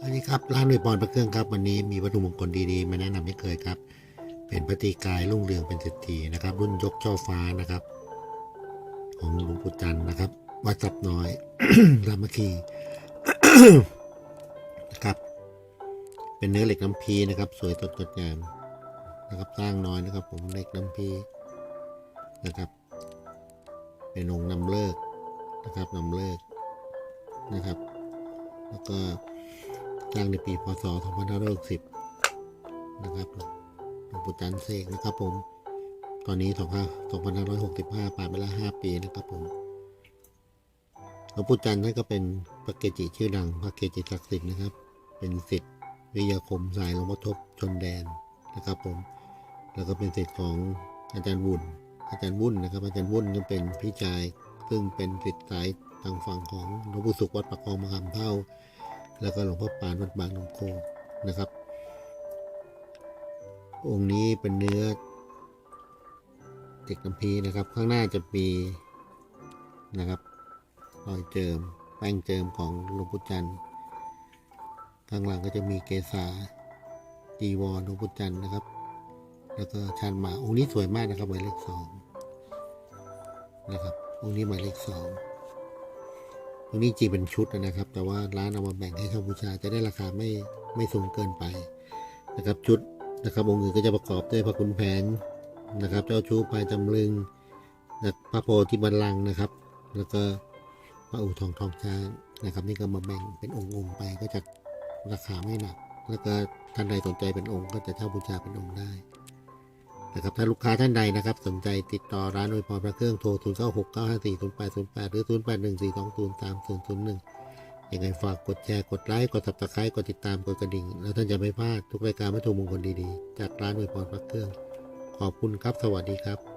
สวัสดีครับร้านหน่วยปอนพระเครื่องครับ วันนี้มีวัตถุมงคลดีๆ มาแนะนำให้เคยครับ เป็นพระตีกายรุ่งเรืองเป็นเศรษฐีนะครับ รุ่นยกช่อฟ้านะครับ ของหลวงปู่จันทร์นะครับวัดสับน้อยรามคีนะครับ เป็นเนื้อเหล็กน้ำพีนะครับ สวยสดงดงามนะครับสร้างน้อยนะครับ ผมเหล็กน้ำพีนะครับ เป็นองค์นำเลิกนะครับนำเลิกนะครับ แล้วก็ สร้างในปีพศ 2560 นะครับหลวงปู่จันทร์เสกนะครับผม ตอนนี้ 2565 ผ่านไปแล้ว 5 ปีนะครับผม หลวงปู่จันทร์ท่านก็เป็นพระเกจิชื่อดังพระเกจิศักดิ์สิทธิ์นะครับ เป็นศิษย์วิทยาคมสายหลวงพ่อทบชนแดนนะครับผม แล้วก็เป็นศิษย์ของอาจารย์วุ่น อาจารย์วุ่นนะครับ อาจารย์วุ่นก็เป็นพี่ชาย ซึ่งเป็นศิษย์สายทางฝั่งของหลวงปู่สุขวัดประคองมะขามเท่า แล้วก็หลวงพ่อปานวัดบางนมโคนะครับ องค์นี้เป็นเนื้อเด็กน้ำพีนะครับ ข้างหน้าจะมีนะครับรอยเจิมแป้งเจิมของหลวงปู่จันทร์ข้างหลังก็จะมีเกษาจีวรหลวงปู่จันทร์นะครับ แล้วก็ชานหมาองค์นี้สวยมากนะครับหมายเลขสองนะครับองค์นี้หมายเลขสอง ตรงนี้จริงเป็นชุดนะครับ แต่ว่าร้านเอามาแบ่งให้ช่าบูชาจะได้ราคาไม่ไม่สูงเกินไปนะครับชุดนะครับองค์อื่นก็จะประกอบด้วยพระคุณแผนนะครับ เจ้าชู้พายจำลึงนะพระโพธิบัลลังก์นะครับ แล้วก็พระอู่ทองทองช้างนะครับ นี่ก็มาแบ่งเป็นองค์องค์ๆไปก็จะราคาไม่หนัก แล้วก็ท่านใดสนใจเป็นองค์ก็จะเช่าบูชาเป็นองค์ได้ นะครับถ้าลูกค้าท่านใดนะครับ สนใจติดต่อร้านโดยพรพระเครื่องโทร 0 9 6 9 5 4 0 8 0 8 หรือ 0 8 1 4 2 0 3 0 0 1 ยังไงฝากกดแชร์ กดไลค์ กด subscribe กดติดตาม กดกระดิ่ง แล้วท่านจะไม่พลาดทุกรายการวัตถุมงคลดีๆ จากร้านโดยพรพระเครื่อง ขอบคุณครับ สวัสดีครับ